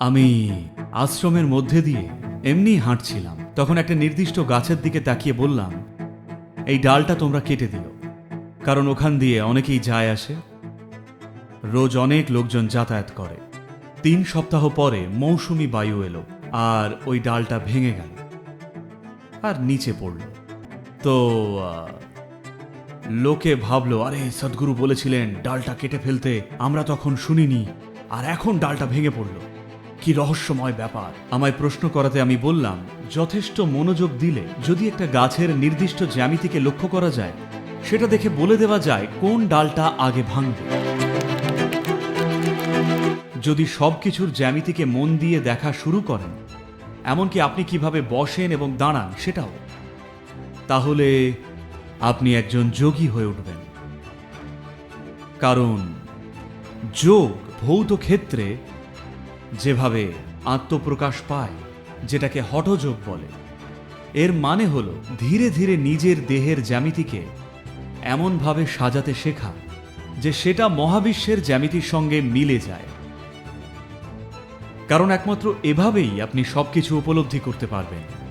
আমি আশ্রমের মধ্যে দিয়ে এমনি হাঁটছিলাম। তখন একটা নির্দিষ্ট গাছের দিকে তাকিয়ে বললাম, এই ডালটা তোমরা কেটে দিও। কারণ ওখান দিয়ে অনেকেই যায় আসে। রোজ অনেক লোকজন যাতায়াত করে। তিন সপ্তাহ পরে মৌসুমি বায়ু এলো আর ওই ডালটা ভেঙে গেল আর নিচে পড়ল। তো লোকে ভাবলো, আরে, সদ্গুরু বলেছিলেন ডালটা কেটে ফেলতে। আমরা তখন শুনিনি। আর এখন ডালটা ভেঙে পড়ল। কি রহস্যময় ব্যাপার? আমায় প্রশ্ন করাতে আমি বললাম, যথেষ্ট মনোযোগ দিলে যদি একটা গাছের নির্দিষ্ট জ্যামিতিকে লক্ষ্য করা যায়, সেটা দেখে বলে দেওয়া যায় কোন ডালটা আগে ভাঙবে। যদি সবকিছুর জ্যামিতিকে মন দিয়ে দেখা শুরু করেন, এমনকি আপনি কীভাবে বসেন এবং দাঁড়ান সেটাও, তাহলে আপনি একজন যোগী হয়ে উঠবেন। কারণ যোগ ভৌত ক্ষেত্রে যেভাবে আত্মপ্রকাশ পায়, যেটাকে হঠযোগ বলে। এর মানে হল ধীরে ধীরে নিজের দেহের জ্যামিতিকে এমনভাবে সাজাতে শেখা, যে সেটা মহাবিশ্বের জ্যামিতির সঙ্গে মিলে যায়। কারণ একমাত্র এভাবেই আপনি সব কিছু উপলব্ধি করতে পারবেন।